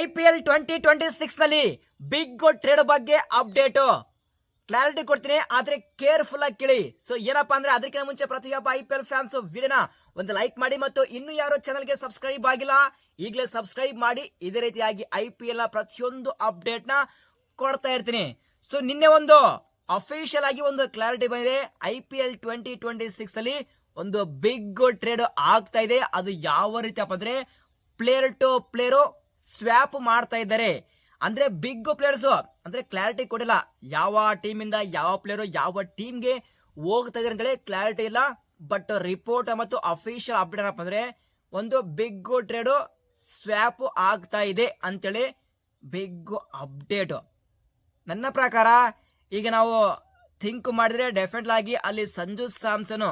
I P L twenty twenty ಸಿಕ್ಸ್ನಲ್ಲಿ big trade ಬಗ್ಗೆ update clarity ಕೊಡ್ತೀನಿ, ಆದ್ರೆ ಕೇರ್ಫುಲ್ ಆಗಿ ಕೇಳಿ. ಸೊ ಏನಪ್ಪಾ ಅಂದ್ರೆ ಅದಕ್ಕಿಂತ ಮುಂಚೆ ಪ್ರತಿಯೊಬ್ಬ ಐ ಪಿ ಎಲ್ ಫ್ಯಾನ್ಸ್ ವಿಡಿಯೋನ ಒಂದು ಲೈಕ್ ಮಾಡಿ ಮತ್ತು ಇನ್ನು ಯಾರು ಚಾನಲ್ಗೆ ಸಬ್ಸ್ಕ್ರೈಬ್ ಆಗಿಲ್ಲ, ಈಗಲೇ ಸಬ್ಸ್ಕ್ರೈಬ್ ಮಾಡಿ. ಇದೇ ರೀತಿಯಾಗಿ ಐ ಪಿ ಎಲ್ ಪ್ರತಿಯೊಂದು ಅಪ್ಡೇಟ್ನ ಕೊಡ್ತಾ ಇರ್ತೀನಿ. ಸೊ ನಿನ್ನೆ ಒಂದು ಅಫಿಷಿಯಲ್ ಆಗಿ ಒಂದು ಕ್ಲಾರಿಟಿ ಬಂದಿದೆ. I P L twenty twenty six ಅಲ್ಲಿ ಒಂದು ಬಿಗ್ ಟ್ರೇಡ್ ಆಗ್ತಾ ಇದೆ. ಅದು ಯಾವ ರೀತಿ ಅಂದ್ರೆ ಪ್ಲೇಯರ್ ಟು ಪ್ಲೇಯರ್ ಸ್ವ್ಯಾಪ್ ಮಾಡ್ತಾ ಇದ್ದಾರೆ. ಅಂದ್ರೆ ಬಿಗ್ ಪ್ಲೇಯರ್ಸ್ ಅಂದ್ರೆ ಕ್ಲಾರಿಟಿ ಕೊಡಿಲ್ಲ. ಯಾವ ಟೀಮ್ ಇಂದ ಯಾವ ಪ್ಲೇಯರ್ ಯಾವ ಟೀಮ್ಗೆ ಹೋಗ್ತಾ ಅಂತೇಳಿ ಕ್ಲಾರಿಟಿ ಇಲ್ಲ. ಬಟ್ ರಿಪೋರ್ಟ್ ಮತ್ತು ಅಫಿಷಿಯಲ್ ಅಪ್ಡೇಟ್ ಏನಪ್ಪ ಅಂದ್ರೆ ಒಂದು ಬಿಗ್ ಟ್ರೇಡ್ ಸ್ವ್ಯಾಪ್ ಆಗ್ತಾ ಇದೆ ಅಂತೇಳಿ ಬಿಗ್ ಅಪ್ಡೇಟ್ ನನ್ನ ಪ್ರಕಾರ ಈಗ ನಾವು ಥಿಂಕ್ ಮಾಡಿದ್ರೆ ಡೆಫಿನೆಟ್ ಆಗಿ ಅಲ್ಲಿ ಸಂಜು ಸ್ಯಾಮ್ಸನ್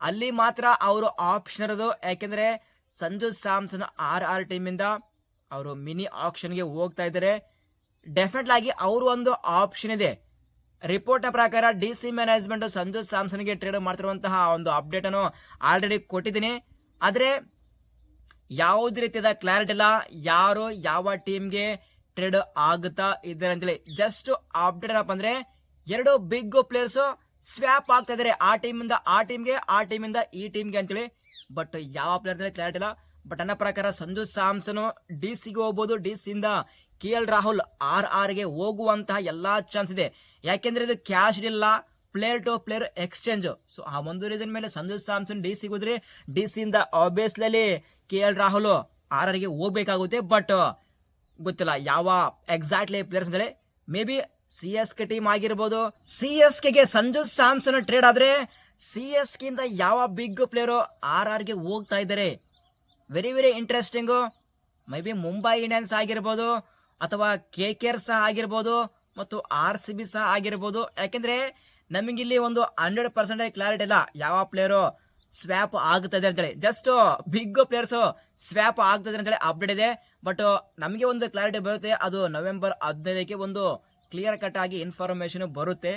ಅಲ್ಲಿ ಮಾತ್ರ ಅವರು ಆಪ್ಷನ್ ಇರೋದು. ಯಾಕೆಂದ್ರೆ ಸಂಜು ಸ್ಯಾಮ್ಸನ್ ಆರ್ ಆರ್ ಟೀಮಿಂದ ಅವರು ಮಿನಿ ಆಪ್ಷನ್ಗೆ ಹೋಗ್ತಾ ಇದ್ದಾರೆ ಡೆಫಿನೆಟ್ ಆಗಿ ಅವರು ಒಂದು ಆಪ್ಷನ್ ಇದೆ. ರಿಪೋರ್ಟ್ ಪ್ರಕಾರ ಡಿ ಸಿ ಮ್ಯಾನೇಜ್ಮೆಂಟ್ ಸಂಜು ಸ್ಯಾಮ್ಸನ್ಗೆ ಟ್ರೇಡ್ ಮಾಡ್ತಿರುವಂತಹ ಒಂದು ಅಪ್ಡೇಟ್ ಅನ್ನು ಆಲ್ರೆಡಿ ಕೊಟ್ಟಿದ್ದೀನಿ. ಆದರೆ ಯಾವುದೇ ರೀತಿಯಾದ ಕ್ಲಾರಿಟಿ ಇಲ್ಲ. ಯಾರು ಯಾವ ಟೀಮ್ಗೆ ಟ್ರೇಡ್ ಆಗುತ್ತಾ ಇದ್ದಾರೆ ಅಂತೇಳಿ. ಜಸ್ಟ್ ಅಪ್ಡೇಟ್ ಏನಪ್ಪ ಅಂದ್ರೆ ಎರಡು ಬಿಗ್ ಪ್ಲೇಯರ್ಸ್ ಸ್ವ್ಯಾಪ್ ಆಗ್ತಾ ಇದಾರೆ. ಆ ಟೀಮಿಂದ ಆ ಟೀಮ್ಗೆ ಆ ಟೀಮಿಂದ ಈ ಟೀಮ್ಗೆ ಅಂತೇಳಿ. ಬಟ್ ಯಾವ ಪ್ಲೇಯರ್ ಕ್ಲಾರಿಟಿ ಇಲ್ಲ. ಬಟ್ ನನ್ನ ಪ್ರಕಾರ ಸಂಜು ಸ್ಯಾಮ್ಸನ್ ಡಿ ಸಿಗೆ ಹೋಗ್ಬೋದು. ಡಿ ಸಿಯಿಂದ ಕೆ ಎಲ್ ರಾಹುಲ್ ಆರ್ ಆರ್ಗೆ ಹೋಗುವಂತಹ ಎಲ್ಲಾ ಚಾನ್ಸ್ ಇದೆ. ಯಾಕೆಂದ್ರೆ ಇದು ಕ್ಯಾಶ್ ಇಲ್ಲ player to player exchange so ಆ ಒಂದು ರೀಸನ್ ಮೇಲೆ ಸಂಜು ಸ್ಯಾಮ್ಸನ್ ಡಿ ಸಿಗೆ ಹೋದ್ರೆ D ಸಿಯಿಂದ obviously K L Rahul R ಆರ್ಗೆ ಹೋಗ್ಬೇಕಾಗುತ್ತೆ. ಬಟ್ ಗೊತ್ತಿಲ್ಲ ಯಾವ ಎಕ್ಸಾಕ್ಟ್ಲಿ ಪ್ಲೇಯರ್ಸ್ ಅಂದ್ರೆ maybe C S K team ಆಗಿರ್ಬೋದು. ಸಿ ಎಸ್ ಕೆಗೆ ಸಂಜು ಸ್ಯಾಮ್ಸನ್ ಟ್ರೇಡ್ ಆದ್ರೆ ಸಿ ಎಸ್ ಕೆ ಯಾವ ಬಿಗ್ ಪ್ಲೇಯರು ಆರ್ ಆರ್ಗೆ ಹೋಗ್ತಾ ಇದ್ದಾರೆ? Very very interesting maybe Mumbai Indians ಆಗಿರ್ಬೋದು, ಅಥವಾ ಕೆ ಕೆ ಆರ್ ಸಹ ಆಗಿರ್ಬೋದು, ಮತ್ತು ಆರ್ ಸಿ ಬಿ ಸಹ ಆಗಿರ್ಬೋದು. ಯಾಕೆಂದರೆ ನಮಗಿಲ್ಲಿ ಒಂದು ಹಂಡ್ರೆಡ್ ಪರ್ಸೆಂಟ್ ಕ್ಲಾರಿಟಿ ಇಲ್ಲ ಯಾವ ಪ್ಲೇಯರು ಸ್ವ್ಯಾಪ್ ಆಗುತ್ತದೆ ಅಂತೇಳಿ. ಜಸ್ಟ್ ಬಿಗ್ ಪ್ಲೇಯರ್ಸು ಸ್ವ್ಯಾಪ್ ಆಗ್ತದೆ ಅಂತೇಳಿ ಅಪ್ಡೇಟ್ ಇದೆ. ಬಟ್ ನಮಗೆ ಒಂದು ಕ್ಲಾರಿಟಿ ಬರುತ್ತೆ, ಅದು ನವೆಂಬರ್ ಹದಿನೈದಕ್ಕೆ ಒಂದು ಕ್ಲಿಯರ್ ಕಟ್ ಆಗಿ ಇನ್ಫಾರ್ಮೇಷನ್ ಬರುತ್ತೆ.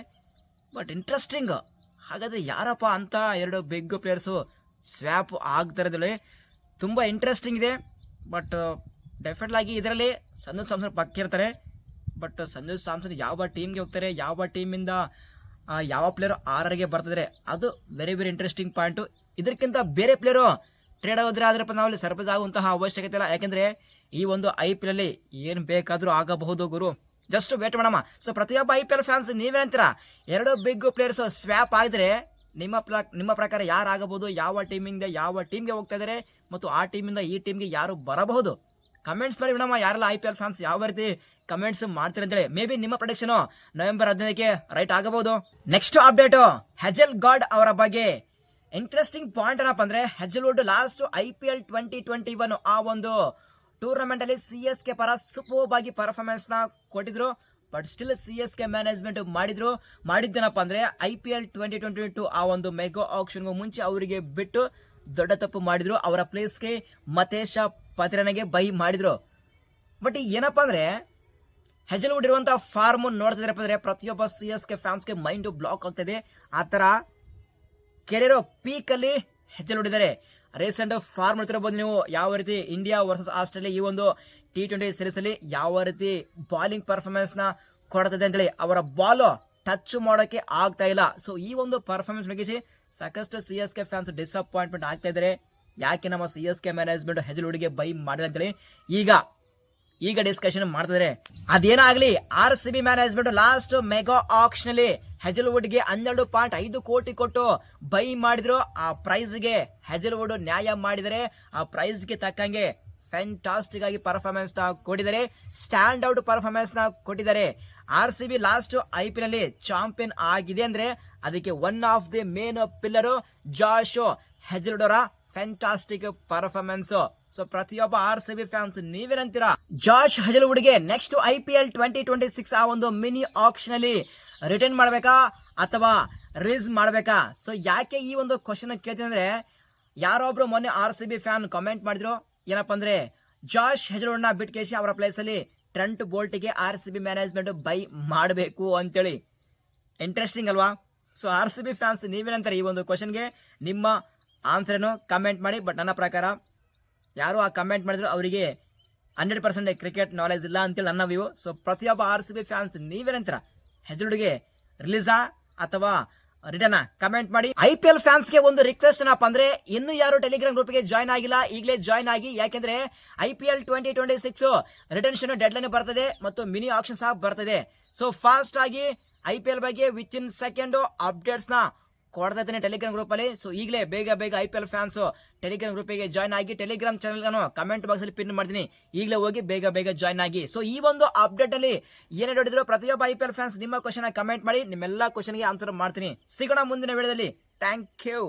ಬಟ್ ಇಂಟ್ರೆಸ್ಟಿಂಗ್ ಹಾಗಾದ್ರೆ ಯಾರಪ್ಪ ಅಂತ ಎರಡು ಬಿಗ್ ಪ್ಲೇಯರ್ಸು ಸ್ವ್ಯಾಪ್ ಆಗ್ತಾ ಇರೋದ್ರಲ್ಲಿ ತುಂಬ ಇಂಟ್ರೆಸ್ಟಿಂಗ್ ಇದೆ. ಬಟ್ ಡೆಫಿನೆಟ್ಲಾಗಿ ಇದರಲ್ಲಿ ಸಂಜು ಸ್ಯಾಮ್ಸನ್ ಪಕ್ಕಿರ್ತಾರೆ ಬಟ್ ಸಂಜು ಸ್ಯಾಮ್ಸನ್ ಯಾವ ಟೀಮ್ಗೆ ಹೋಗ್ತಾರೆ, ಯಾವ ಟೀಮಿಂದ ಯಾವ ಪ್ಲೇಯರು ಆರ್ಗೆ ಬರ್ತಿದ್ರೆ, ಅದು ವೆರಿ ವೆರಿ ಇಂಟ್ರೆಸ್ಟಿಂಗ್ ಪಾಯಿಂಟು ಇದಕ್ಕಿಂತ ಬೇರೆ ಪ್ಲೇಯರು ಟ್ರೇಡ್ ಹೋದ್ರೆ ಆದ್ರಪ್ಪ ನಾವಲ್ಲಿ ಸರ್ಪ್ರೈಸ್ ಆಗುವಂತಹ ಅವಶ್ಯಕತೆ ಇಲ್ಲ. ಯಾಕೆಂದರೆ ಈ ಒಂದು ಐ ಪಿ ಎಲ್ ಅಲ್ಲಿ ಏನು ಬೇಕಾದರೂ ಆಗಬಹುದು ಗುರು. ಜಸ್ಟ್ ವೇಟ್ ಮಾಡಮ್ಮ ಸೊ ಪ್ರತಿಯೊಬ್ಬ ಐ ಪಿ ಎಲ್ ಫ್ಯಾನ್ಸ್ ನೀವೇನಂತೀರಾ ಎರಡು ಬಿಗ್ ಪ್ಲೇಯರ್ಸ್ ಸ್ವ್ಯಾಪ್ ಆಗಿದ್ರೆ ನಿಮ್ಮ ನಿಮ್ಮ ಪ್ರಕಾರ ಯಾರು ಆಗಬಹುದು, ಯಾವ ಟೀಮಿಂದ ಯಾವ ಟೀಮ್ಗೆ ಹೋಗ್ತಾ ಇದ್ದಾರೆ ಮತ್ತು ಆ ಟೀಮಿಂದ ಈ ಟೀಮ್ಗೆ ಯಾರು ಬರಬಹುದು? ಕಮೆಂಟ್ಸ್ ಮಾಡಿ ವಿಣಮ್ಮ ಯಾರೆಲ್ಲ ಐ ಪಿ ಎಲ್ ಫ್ಯಾನ್ಸ್ ಯಾವ ರೀತಿ ಕಮೆಂಟ್ಸ್ ಮಾಡ್ತೀರಿ ಅಂತೇಳಿ. ಮೇ ಬಿ ನಿಮ್ಮ ಪ್ರೊಡಕ್ಷನು ನವೆಂಬರ್ ಹದಿನೈದಕ್ಕೆ ರೈಟ್ ಆಗಬಹುದು. ನೆಕ್ಸ್ಟ್ ಅಪ್ಡೇಟ್ ಹೆಜಲ್ ಗಾಡ್ ಅವರ ಬಗ್ಗೆ ಇಂಟ್ರೆಸ್ಟಿಂಗ್ ಪಾಯಿಂಟ್ ಏನಪ್ಪ ಅಂದ್ರೆ Hazlewood last I P L twenty twenty one ಆ ಒಂದು ಟೂರ್ನಮೆಂಟ್ ಅಲ್ಲಿ ಸಿ ಎಸ್ ಕೆ ಪರ ಸೂಪರ್ ಆಗಿ ಪರ್ಫಾರ್ಮೆನ್ಸ್ನ ಕೊಟ್ಟಿದ್ರು. But still C S K management ಮಾಡಿದ್ರು. ಮಾಡಿದ್ದೇನಪ್ಪ ಅಂದ್ರೆ I P L twenty twenty two ಆ ಒಂದು ಮೆಗಾ ಆಕ್ಷನ್ ಮುಂಚೆ ಅವರಿಗೆ ಬಿಟ್ಟು ದೊಡ್ಡ ತಪ್ಪು ಮಾಡಿದ್ರು, ಅವರ ಪ್ಲೇಸ್ಗೆ ಮತೇಶ ಪತ್ರನಿಗೆ ಬೈ ಮಾಡಿದ್ರು. ಬಟ್ ಈಗ ಏನಪ್ಪ ಅಂದರೆ ಹೆಜಲ್ವುಡ್ ಇರುವಂತಹ ಫಾರ್ಮ್ ನೋಡ್ತಿದ್ರಪ್ಪ ಅಂದ್ರೆ, ಪ್ರತಿಯೊಬ್ಬ ಸಿ ಎಸ್ ಕೆ ಫ್ಯಾನ್ಸ್ಗೆ ಮೈಂಡ್ ಬ್ಲಾಕ್ ಆಗ್ತಿದೆ ಆ ಥರ ಅಲ್ಲಿ ಹೆಜ್ಜೆ ನೋಡಿದ್ದಾರೆ ರೀಸೆಂಟ್ ಫಾರ್ಮ್ ನೋಡ್ತಿರಬಹುದು ನೀವು, ಯಾವ ರೀತಿ ಇಂಡಿಯಾ ವರ್ಸಸ್ ಆಸ್ಟ್ರೇಲಿಯಾ ಈ ಒಂದು ಟಿ ಟ್ವೆಂಟಿ ಸೀರೀಸ್ ಅಲ್ಲಿ ಯಾವ ರೀತಿ ಬಾಲಿಂಗ್ ಪರ್ಫಾರ್ಮೆನ್ಸ್ನ ಕೊಡ್ತದೆ ಅಂತೇಳಿ, ಅವರ ಬಾಲ್ ಟಚ್ ಮಾಡೋಕೆ ಆಗ್ತಾ ಇಲ್ಲ. ಸೊ ಈ ಒಂದು ಪರ್ಫಾರ್ಮೆನ್ಸ್ ಮುಗಿಸಿ ಸಾಕಷ್ಟು C S K fans disappointment ಆಗ್ತಾ ಇದ್ರೆ. ಯಾಕೆ ನಮ್ಮ ಸಿ ಎಸ್ ಕೆ ಮ್ಯಾನೇಜ್ಮೆಂಟ್ ಹೆಜಲ್ವುಡ್ಗೆ ಬೈ ಮಾಡಿದೆ ಅಂತೇಳಿ ಈಗ ಈಗ ಡಿಸ್ಕಷನ್ ಮಾಡ್ತಿದ್ದಾರೆ ಅದೇನಾಗ್ಲಿ R C B management last mega auction ಅಲ್ಲಿ ಹೆಜಲ್ವುಡ್ಗೆ ಹನ್ನೆರಡು ಪಾಯಿಂಟ್ ಐದು ಕೋಟಿ ಕೊಟ್ಟು ಬೈ ಮಾಡಿದ್ರು. ಆ ಪ್ರೈಸ್ಗೆ ಹೆಜಲ್ವುಡ್ ನ್ಯಾಯ ಮಾಡಿದರೆ, ಆ ಪ್ರೈಸ್ಗೆ ತಕ್ಕಂಗೆ ಫ್ಯಾಂಟಾಸ್ಟಿಕ್ ಆಗಿ ಪರ್ಫಾರ್ಮೆನ್ಸ್ನ ಕೊಟ್ಟಿದ್ದಾರೆ. ಸ್ಟ್ಯಾಂಡ್ ಔಟ್ ಪರ್ಫಾರ್ಮೆನ್ಸ್ನ ಕೊಟ್ಟಿದ್ದಾರೆ. R C B last I P champion ಆಗಿದೆ ಅಂದ್ರೆ ಅದಕ್ಕೆ one of the main pillar Josh Hazlewood ಅವರ ಫ್ಯಾಂಟಾಸ್ಟಿಕ್ ಪರ್ಫಾರ್ಮೆನ್ಸ್ ಸೊ ಪ್ರತಿಯೊಬ್ಬ ಆರ್ ಸಿ ಬಿ ಫ್ಯಾನ್ಸ್ ನೀವೇನಂತೀರಾ Josh ಹಜಲ್ವುಡ್ಗೆ next I P L twenty twenty six ಆ ಒಂದು ಮಿನಿ ಆಪ್ಷನ್ ಅಲ್ಲಿ return ಮಾಡ್ಬೇಕಾ ಅಥವಾ ರಿಲೀಸ್ ಮಾಡ್ಬೇಕಾ? ಸೊ ಯಾಕೆ ಈ ಒಂದು ಕ್ವಶನ್ ಕೇಳ್ತೀನಿ ಅಂದ್ರೆ, ಯಾರೊಬ್ರು ಮೊನ್ನೆ R C B fan comment ಮಾಡಿದ್ರು? ಏನಪ್ಪ ಅಂದ್ರೆ ಜಾಶ್ ಹೆಜಲ್ವುಡ್ನ ಬಿಟ್ಕೇಸಿ ಅವರ ಪ್ಲೇಸ್ ಅಲ್ಲಿ Trent ಬೋಲ್ಟ್ಗೆ R C B management buy ಮಾಡಬೇಕು ಅಂತೇಳಿ. ಇಂಟ್ರೆಸ್ಟಿಂಗ್ ಅಲ್ವಾ? So R C B fans ನೀವೇನಂತಾರೆ ಈ ಒಂದು ಕ್ವಶನ್ಗೆ ನಿಮ್ಮ ಆನ್ಸರ್ನು ಕಮೆಂಟ್ ಮಾಡಿ ಬಟ್ ನನ್ನ ಪ್ರಕಾರ ಯಾರು ಆ ಕಮೆಂಟ್ ಮಾಡಿದ್ರು ಅವರಿಗೆ ಹಂಡ್ರೆಡ್ ಪರ್ಸೆಂಟ್ ಕ್ರಿಕೆಟ್ ನಾಲೆಜ್ ಇಲ್ಲ ಅಂತೇಳಿ ನನ್ನ ವ್ಯೂ ಸೊ ಪ್ರತಿಯೊಬ್ಬ ಆರ್ ಸಿ ಬಿ ಫ್ಯಾನ್ಸ್ ನೀವೇನಂತೀರ? ಹೆದ್ರುಡಿಗೆ ರಿಲೀಸಾ ಅಥವಾ ರಿಟರ್ನ್ ಕಮೆಂಟ್ ಮಾಡಿ. ಐ ಪಿ ಎಲ್ ಫ್ಯಾನ್ಸ್ಗೆ ಒಂದು ರಿಕ್ವೆಸ್ಟ್ ಏನಪ್ಪ ಅಂದ್ರೆ, ಇನ್ನು ಯಾರು ಟೆಲಿಗ್ರಾಮ್ ಗ್ರೂಪ್ಗೆ ಜಾಯ್ನ್ ಆಗಿಲ್ಲ, ಈಗಲೇ ಜಾಯ್ನ್ ಆಗಿ, ಯಾಕೆಂದ್ರೆ I P L twenty twenty six retention deadline ಬರ್ತದೆ ಮತ್ತು ಮಿನಿ ಆಪ್ಷನ್ ಸಹ ಬರ್ತದೆ. ಸೊ ಫಾಸ್ಟ್ ಆಗಿ ಐ ಪಿ ಎಲ್ ಬಗ್ಗೆ ವಿತ್ ಇನ್ ಸೆಕೆಂಡು ಅಪ್ಡೇಟ್ಸ್ನ ಕೊಡ್ತಾ ಇದ್ದೇನೆ ಟೆಲಿಗ್ರಾಮ್ ಗ್ರೂಪ್ ಅಲ್ಲಿ. ಸೊ ಈಗಲೇ ಬೇಗ ಬೇಗ I P L fans Telegram ಗ್ರೂಪಿಗೆ join ಆಗಿ ಟೆಲಿಗ್ರಾಮ್ ಚಾನಲ್ ನಾನು ಕಮೆಂಟ್ ಬಾಕ್ಸ್ ಅಲ್ಲಿ ಪಿನ್ ಮಾಡ್ತೀನಿ. ಈಗಲೇ ಹೋಗಿ ಬೇಗ ಬೇಗ ಜಾಯ್ನ್ ಆಗಿ. ಸೊ ಈ ಒಂದು ಅಪ್ಡೇಟ್ ಅಲ್ಲಿ ಏನೇ ನೋಡಿದ್ರು ಪ್ರತಿಯೊಬ್ಬ ಐ ಪಿ ಎಲ್ ಫ್ಯಾನ್ಸ್ ನಿಮ್ಮ ಕ್ವಶನ್ ಕಮೆಂಟ್ ಮಾಡಿ, ನಿಮ್ಮೆಲ್ಲ ಕ್ವಶನ್ಗೆ ಆನ್ಸರ್ ಮಾಡ್ತೀನಿ. ಸಿಗೋಣ ಮುಂದಿನ ವಿಡಿಯೋದಲ್ಲಿ ಥ್ಯಾಂಕ್ ಯು